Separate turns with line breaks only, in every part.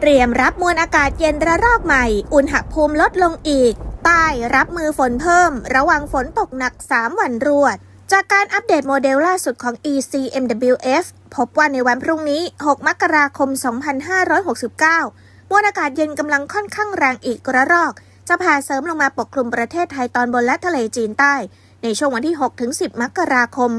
เตรียมรับมวลอากาศเย็นระลอกใหม่ อุณหภูมิลดลงอีก ใต้รับมือฝนเพิ่ม ระวังฝนตกหนัก 3 วันรวด จากการอัปเดตโมเดลล่าสุดของ ECMWF พบว่าในวันพรุ่งนี้ 6 มกราคม 2569 มวลอากาศเย็นกำลังค่อนข้างแรงอีกระลอก จะผ่าเสริมลงมาปกคลุมประเทศไทยตอนบนและทะเลจีนใต้ ในช่วงวันที่ 6-10 มกราคม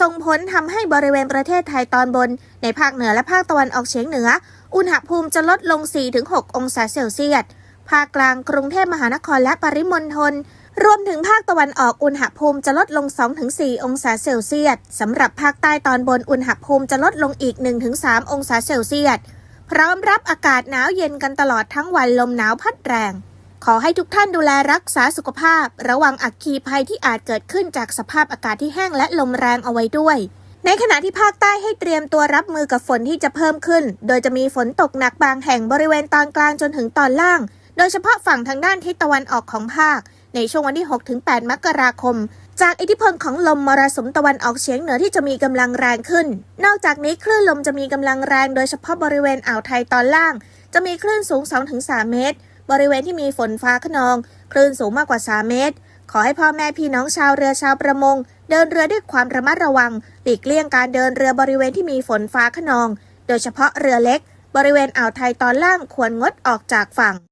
ส่งผลทำให้บริเวณประเทศไทยตอนบน ในภาคเหนือและภาคตะวันออกเฉียงเหนือ อุณหภูมิจะลดลง 4-6 องศาเซลเซียส ภาคกลางกรุงเทพมหานครและปริมณฑล รวมถึงภาคตะวันออกอุณหภูมิจะลดลง 2-4 องศาเซลเซียส สำหรับภาคใต้ตอนบนอุณหภูมิจะลดลงอีก 1-3 องศาเซลเซียส พร้อมรับอากาศหนาวเย็นกันตลอดทั้งวันลมหนาวพัดแรง ขอให้ทุกท่านดูแลรักษาสุขภาพ ระวังอัคคีภัยที่อาจเกิดขึ้นจากสภาพอากาศที่แห้งและลมแรงเอาไว้ด้วย ในขณะที่ภาคใต้ให้เตรียมตัวรับมือกับฝนที่จะเพิ่มขึ้น โดยจะมีฝนตกหนักบางแห่งบริเวณตอนกลางจนถึงตอนล่าง โดยเฉพาะฝั่งทางด้านทิศตะวันออกของภาค ในช่วงวันที่ 6-8 มกราคม จากอิทธิพลของลมมรสุมตะวันออกเฉียงเหนือที่จะมีกำลังแรงขึ้น นอกจากนี้คลื่นลมจะมีกำลังแรงโดยเฉพาะบริเวณอ่าวไทยตอนล่าง จะมีคลื่นสูง 2-3 เมตร บริเวณที่มีฝนฟ้าขนอง คลื่นสูงมากกว่า 3 เมตร ขอให้พ่อแม่พี่น้องชาวเรือชาวประมง เดินเรือด้วยความระมัดระวังหลีกเลี่ยงการเดินเรือบริเวณที่มีฝนฟ้าขนอง โดยเฉพาะเรือเล็ก บริเวณอ่าวไทยตอนล่างควรงดออกจากฝั่ง